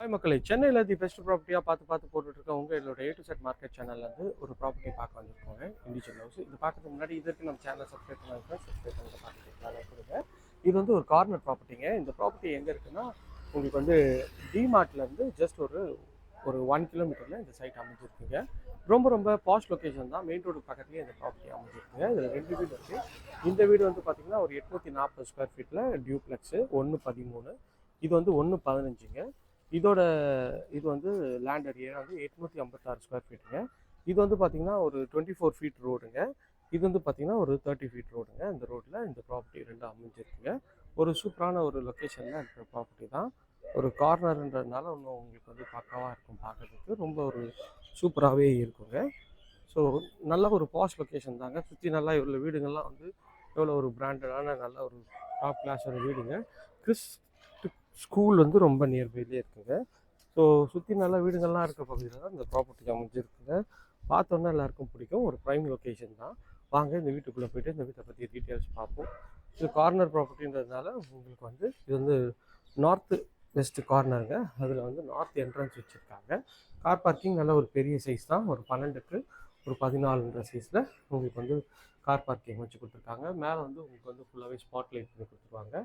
Hi மக்களை சென்னையில் the best ப்ராப்பர்ட்டியாக பார்த்து பார்த்து போட்டுட்டு உங்கள் என்னோட ஏ டு செட் மார்க்கெட் சேனல்லேருந்து ஒரு ப்ராப்பர்ட்டி பார்க்க வந்திருக்கோங்க இண்டிவிஜுவல் ஹவுஸ் இது பார்க்கறதுக்கு முன்னாடி இதற்கு நம்ம சேனலை சப்ஸ்கிரைப் பண்ணிருக்கோம் சப்ஸ்கிரைப் பண்ணி பார்த்துட்டு கொடுங்க. இது வந்து ஒரு கார்னர் ப்ராப்பர்ட்டிங்க இந்த ப்ராப்பர்ட்டி எங்கே இருக்குன்னா உங்களுக்கு வந்து டிமார்ட்லேருந்து ஜஸ்ட் ஒரு ஒரு ஒன் கிலோமீட்டரில் இந்த சைட் அமைஞ்சிருக்குங்க. ரொம்ப ரொம்ப பாஸ்ட் லொக்கேஷன் தான். மெயின் ரோடு பக்கத்துலேயே இந்த ப்ராப்பர்ட்டி அமைஞ்சிருக்குங்க. இதில் ரெண்டு வீடு இருக்குது இந்த வீடு வந்து பார்த்திங்கன்னா ஒரு எட்நூற்றி நாற்பது ஸ்கொயர் ஃபீட்டில் டியூப்ளெக்ஸு ஒன்று பதிமூணு. இது வந்து ஒன்று பதினஞ்சுங்க. இதோட இது வந்து லேண்ட் ஏரியா வந்து எட்நூற்றி ஐம்பத்தாறு ஸ்கொயர் ஃபீட்டுங்க இது வந்து பார்த்தீங்கன்னா ஒரு டுவெண்ட்டி ஃபோர் ஃபீட் ரோடுங்க இது வந்து பார்த்திங்கன்னா ஒரு தேர்ட்டி ஃபீட் ரோடுங்க இந்த ரோட்டில் இந்த ப்ராப்பர்ட்டி ரெண்டும் அமைஞ்சிருக்குங்க. ஒரு சூப்பரான ஒரு லொக்கேஷனில் இருக்கிற ப்ராப்பர்ட்டி தான். ஒரு கார்னர்ன்றதுனால இன்னும் உங்களுக்கு வந்து பக்காவாக இருக்கும் பார்க்கறதுக்கு ரொம்ப ஒரு சூப்பராகவே இருக்குங்க. ஸோ நல்ல ஒரு பாஸ் லொக்கேஷன் தாங்க. சுற்றி நல்லா இவ்வளோ வீடுங்கள்லாம் வந்து எவ்வளோ ஒரு பிராண்டடான நல்ல ஒரு டாப் கிளாஸ் ஒரு வீடுங்க. கிறிஸ் ஸ்கூல் வந்து ரொம்ப நியர்பைலேயே இருக்குங்க. ஸோ சுற்றி நல்லா வீடுங்கள்லாம் இருக்க பகுதியில் தான் இந்த ப்ராப்பர்ட்டி அமைஞ்சிருக்குங்க. பார்த்தோன்னா எல்லாருக்கும் பிடிக்கும். ஒரு ப்ரைம் லொக்கேஷன் தான். வாங்க இந்த வீட்டுக்குள்ளே போயிட்டு இந்த வீட்டை பற்றி டீட்டெயில்ஸ் பார்ப்போம். இது கார்னர் ப்ராப்பர்ட்டின்றதுனால உங்களுக்கு வந்து இது வந்து நார்த்து வெஸ்ட் கார்னருங்க அதில் வந்து நார்த் என்ட்ரன்ஸ் வச்சுருக்காங்க. கார் பார்க்கிங் நல்ல ஒரு பெரிய சைஸ் தான். ஒரு பன்னெண்டுக்கு ஒரு பதினாலுன்ற சைஸில் உங்களுக்கு வந்து கார் பார்க்கிங் வச்சு கொடுத்துருக்காங்க. மேலே வந்து உங்களுக்கு வந்து ஃபுல்லாகவே ஸ்பாட் லைட் பண்ணி கொடுத்துருவாங்க.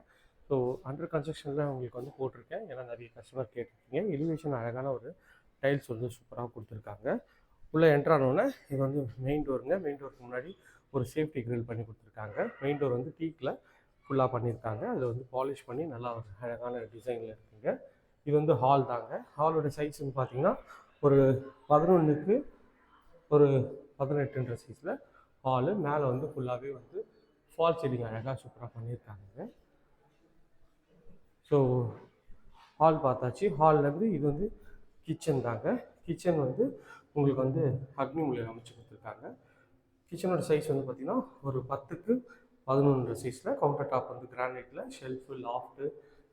ஸோ அண்டர் கன்ஸ்ட்ரக்ஷனில் உங்களுக்கு வந்து போட்டிருக்கேன். ஏன்னா நிறைய கஸ்டமர் கேட்டிருக்கீங்க. எலிவேஷன் அழகான ஒரு டைல்ஸ் வந்து சூப்பராக கொடுத்துருக்காங்க. உள்ளே என்ட்ரானோடனே இது வந்து மெயின் டோருங்க மெயின் டோருக்கு முன்னாடி ஒரு சேஃப்டி க்ரில் பண்ணி கொடுத்துருக்காங்க. மெயின் டோர் வந்து டீக்கில் ஃபுல்லாக பண்ணியிருக்காங்க. அதில் வந்து பாலிஷ் பண்ணி நல்லா ஒரு அழகான டிசைனில் இருக்குங்க. இது வந்து ஹால் தாங்க. ஹாலோட சைஸ் வந்து பார்த்தீங்கன்னா ஒரு பதினொன்றுக்கு ஒரு பதினெட்டுன்ற சைஸில் ஹாலு மேலே வந்து ஃபுல்லாகவே வந்து ஃபால் சீலிங் அழகாக சூப்பராக பண்ணியிருக்காங்க. ஸோ ஹால் பார்த்தாச்சு. ஹாலில் இருந்து இது வந்து கிச்சன் தாங்க. கிச்சன் வந்து உங்களுக்கு வந்து அக்னி மூலையில் அமைச்சு கொடுத்துருக்காங்க. கிச்சனோட சைஸ் வந்து பார்த்திங்கன்னா ஒரு பத்துக்கு பதினொன்று சைஸில் கவுண்டர் டாப் வந்து கிரானைட்டில் ஷெல்ஃபு லாஃப்ட்டு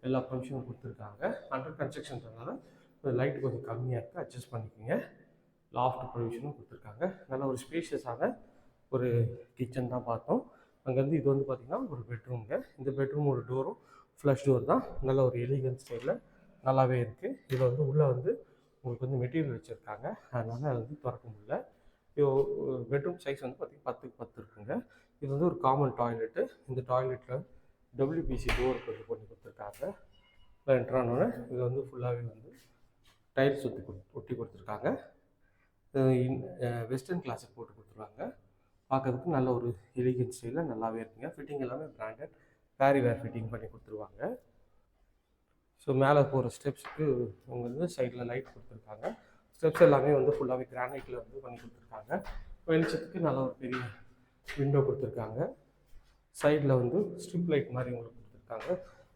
எல்லா ஃபங்க்ஷனும் கொடுத்துருக்காங்க. அண்டர் கன்ஸ்ட்ரக்ஷன்றதுனால லைட் கொஞ்சம் கம்மியாக இருக்குது அட்ஜஸ்ட் பண்ணிக்கோங்க. லாஃப்ட் ப்ரொவிஷனும் கொடுத்துருக்காங்க. நல்ல ஒரு ஸ்பேஷியஸான ஒரு கிச்சன் தான் பார்த்தோம். அங்கேருந்து இது வந்து பார்த்திங்கன்னா ஒரு பெட்ரூம்ங்க இந்த பெட்ரூமோட டோரும் ஃப்ளஷ் டோர் தான். நல்ல ஒரு எலிகன்ஸ் ஸ்டைலில் நல்லாவே இருக்குது இதில் வந்து உள்ளே வந்து உங்களுக்கு வந்து மெட்டீரியல் வச்சுருக்காங்க. அதனால் அது வந்து திறக்க முடியல. பெட்ரூம் சைஸ் வந்து பார்த்திங்கன்னா பத்துக்கு பத்து இருக்குங்க. இது வந்து ஒரு காமன் டாய்லெட்டு இந்த டாய்லெட்டில் டபிள்யூபிசி டோர் கொஞ்சம் பண்ணி கொடுத்துருக்காங்க. என்ட்ரானோடனே இது வந்து ஃபுல்லாகவே வந்து டைல்ஸ் ஒட்டி கொடு ஒட்டி கொடுத்துருக்காங்க வெஸ்டர்ன் கிளாஸுக்கு போட்டு கொடுத்துருவாங்க பார்க்கறதுக்கு நல்ல ஒரு எலிகன் ஸ்டைலில் நல்லாவே இருக்குங்க. ஃபிட்டிங் எல்லாமே பிராண்டட் பேரி வேர் ஃபிட்டிங் பண்ணி கொடுத்துருவாங்க. ஸோ மேலே போகிற ஸ்டெப்ஸுக்கு உங்களுக்கு வந்து சைடில் லைட் கொடுத்துருக்காங்க. ஸ்டெப்ஸ் எல்லாமே வந்து ஃபுல்லாகவே கிரானைட்டில் வந்து பண்ணி கொடுத்துருக்காங்க. வெளிச்சத்துக்கு நல்ல ஒரு பெரிய விண்டோ கொடுத்துருக்காங்க. சைடில் வந்து ஸ்ட்ரிப் லைட் மாதிரி உங்களுக்கு கொடுத்துருக்காங்க.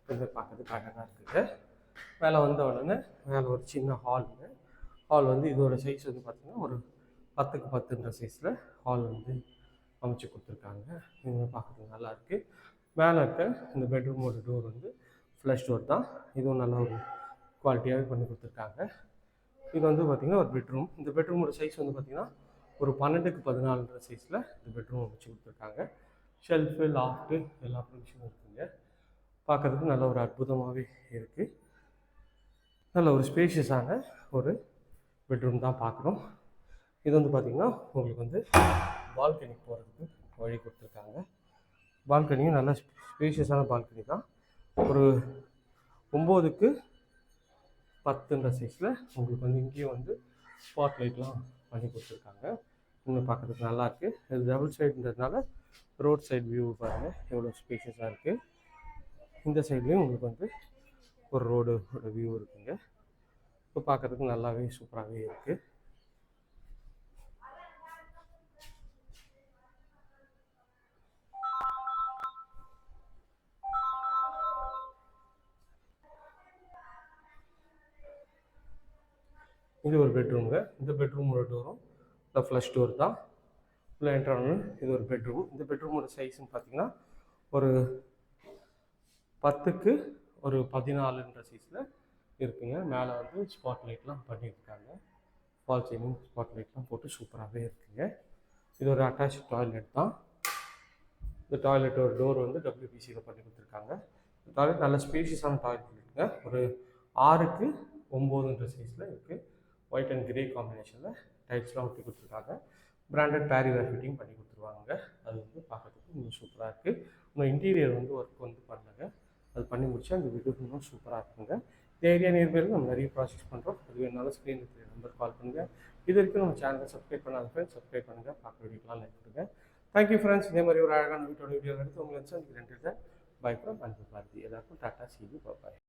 கொஞ்சம் பார்க்கறதுக்கு அழகாக இருக்குது. மேலே வந்த உடனே மேலே ஒரு சின்ன ஹாலுங்க ஹால் வந்து இதோட சைஸ் வந்து பார்த்திங்கன்னா ஒரு பத்துக்கு பத்துன்ற சைஸில் ஹால் வந்து அமைச்சு கொடுத்துருக்காங்க. இது பார்க்கறதுக்கு நல்லா இருக்குது மேலே இருக்க இந்த பெட்ரூமோட டோர் வந்து ஃப்ளஷ் டோர் தான். இதுவும் நல்ல ஒரு குவாலிட்டியாகவே பண்ணி கொடுத்துருக்காங்க. இது வந்து பார்த்திங்கன்னா ஒரு பெட்ரூம் இந்த பெட்ரூமோட சைஸ் வந்து பார்த்திங்கன்னா ஒரு பன்னெண்டுக்கு பதினாலுன்ற சைஸில் இந்த பெட்ரூம் அமைச்சு கொடுத்துருக்காங்க. ஷெல்ஃபு லாஃப்ட்டு எல்லா ப்ரொவிஷனும் இருக்குங்க. பார்க்கறதுக்கு நல்ல ஒரு அற்புதமாகவே இருக்குது நல்ல ஒரு ஸ்பேஷியஸான ஒரு பெட்ரூம் தான் பார்க்குறோம் இது வந்து பார்த்திங்கன்னா உங்களுக்கு வந்து பால்கனி போகிறதுக்கு வழி கொடுத்துருக்காங்க. பால்கனியும் நல்ல ஸ்பேஷியஸான பால்கனி தான். ஒரு ஒம்போதுக்கு பத்துன்ற சைஸில் உங்களுக்கு வந்து இங்கேயும் வந்து ஸ்பாட் லைட்லாம் பண்ணி கொடுத்துருக்காங்க. இன்னும் பார்க்குறதுக்கு நல்லாயிருக்கு இது டபுள் சைடுன்றதுனால ரோட் சைடு வியூ பாருங்கள் எவ்வளோ ஸ்பேஷியஸாக இருக்குது இந்த சைட்லேயும் உங்களுக்கு வந்து ஒரு ரோடோட வியூ இருக்குங்க. இப்போ பார்க்குறதுக்கு நல்லாவே சூப்பராகவே இருக்குது இது ஒரு பெட்ரூமுங்க. இந்த பெட்ரூமோட டோரும் இந்த ஃப்ளஷ் டோர் தான். உள்ள என்ட்ரானு இது ஒரு பெட்ரூம். இந்த பெட்ரூமோட சைஸ்ன்னு பார்த்தீங்கன்னா ஒரு பத்துக்கு ஒரு பதினாலுன்ற சைஸில் இருக்குங்க. மேலே வந்து ஸ்பாட் லைட்லாம் பண்ணியிருக்காங்க. ஃபால் சைனிங் ஸ்பாட் லைட்லாம் போட்டு சூப்பராகவே இருக்குங்க. இது ஒரு அட்டாச் டாய்லெட் தான். இந்த டாய்லெட்டோட டோர் வந்து டபிள்யூபிசியில் பண்ணி கொடுத்துருக்காங்க. டாய்லெட் நல்ல ஸ்பேஷியஸான டாய்லெட் இருக்குங்க. ஒரு ஆறுக்கு ஒம்போதுன்ற சைஸில் இருக்குது ஒயிட் அண்ட் கிரே காம்பினேஷனில் டைல்ஸ்லாம் ஒட்டி கொடுத்துருக்காங்க. பிராண்டட் பேரிவேர் ஃபிட்டிங் பண்ணி கொடுத்துருவாங்க. அது வந்து பார்க்கறதுக்கு இன்னும் சூப்பராக இருக்குது இன்னும் இன்டீரியர் வந்து ஒர்க் வந்து பண்ணுங்க. அது பண்ணி முடிச்சு அந்த வீடு இன்னும் சூப்பராக இருக்குங்க. இந்த ஏரியா நேர்மையில் நம்ம நிறைய ப்ராசஸ் பண்ணுறோம் அது வேணாலும் ஸ்க்ரீன் நம்பர் கால் பண்ணுங்கள் இது வரைக்கும் நம்ம சேனலை சப்ஸ்கிரைப் பண்ணாத ஃப்ரெண்ட்ஸ் சப்ஸ்கிரைப் பண்ணுங்கள் பார்க்க வீடியோலாம் லைக் கொடுங்க. தேங்க்யூ ஃப்ரெண்ட்ஸ் இதே மாதிரி ஒரு அழகான வீட்டோட வீடியோ எடுத்து உங்களுக்கு ரெண்டு பாய் ஃப்ரம் அன்பு பாரதி எல்லாருக்கும் டாட்டா சிவி பாய்